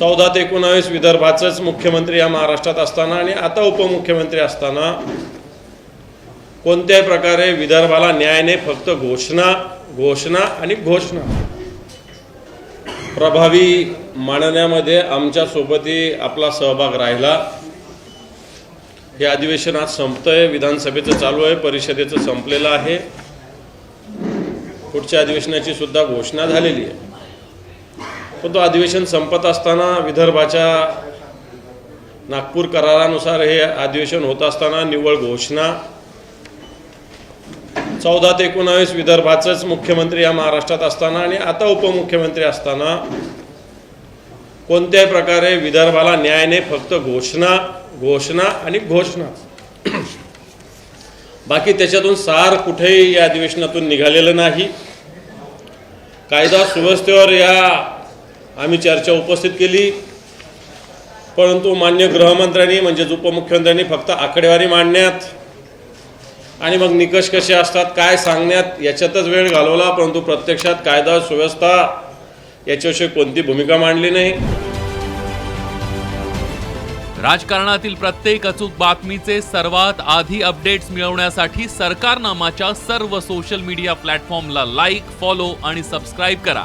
चौदा ते एकोणावीस विदर्भाचंच मुख्यमंत्री या महाराष्ट्रात असताना आणि आता उपमुख्यमंत्री असताना कोणत्याही प्रकारे विदर्भाला न्याय नाही फक्त घोषणा घोषणा आणि घोषणा. प्रभावी मांडण्यामध्ये आमच्यासोबतही आपला सहभाग राहिला. हे अधिवेशन आज संपतंय विधानसभेचं चालू आहे परिषदेचं संपलेलं आहे. पुढच्या अधिवेशनाची सुद्धा घोषणा झालेली आहे. पण तो अधिवेशन संपत असताना विदर्भाच्या नागपूर करारानुसार हे अधिवेशन होत असताना निव्वळ घोषणा. चौदा ते एकोणावीस विदर्भाचंच मुख्यमंत्री या महाराष्ट्रात असताना आणि आता उपमुख्यमंत्री असताना कोणत्याही प्रकारे विदर्भाला न्याय नाही फक्त घोषणा घोषणा आणि घोषणा. बाकी त्याच्यातून सार कुठेही या अधिवेशनातून निघालेलं नाही. कायदा सुव्यवस्थेवर या आम्ही चर्चा उपस्थित केली. परंतु मान्य गृहमंत्र्यांनी म्हणजेच उपमुख्यमंत्र्यांनी फक्त आकडेवारी मांडण्यात आणि मग निकष कसे असतात काय सांगण्यात याच्यातच वेळ घालवला. परंतु प्रत्यक्षात कायदा सुव्यवस्था याच्याविषयी कोणती भूमिका मांडली नाही. राजकारणातील प्रत्येक अचूक बातमीचे सर्वात आधी अपडेट्स मिळवण्यासाठी सरकारनामाच्या सर्व सोशल मीडिया प्लॅटफॉर्मला लाईक फॉलो आणि सबस्क्राईब करा.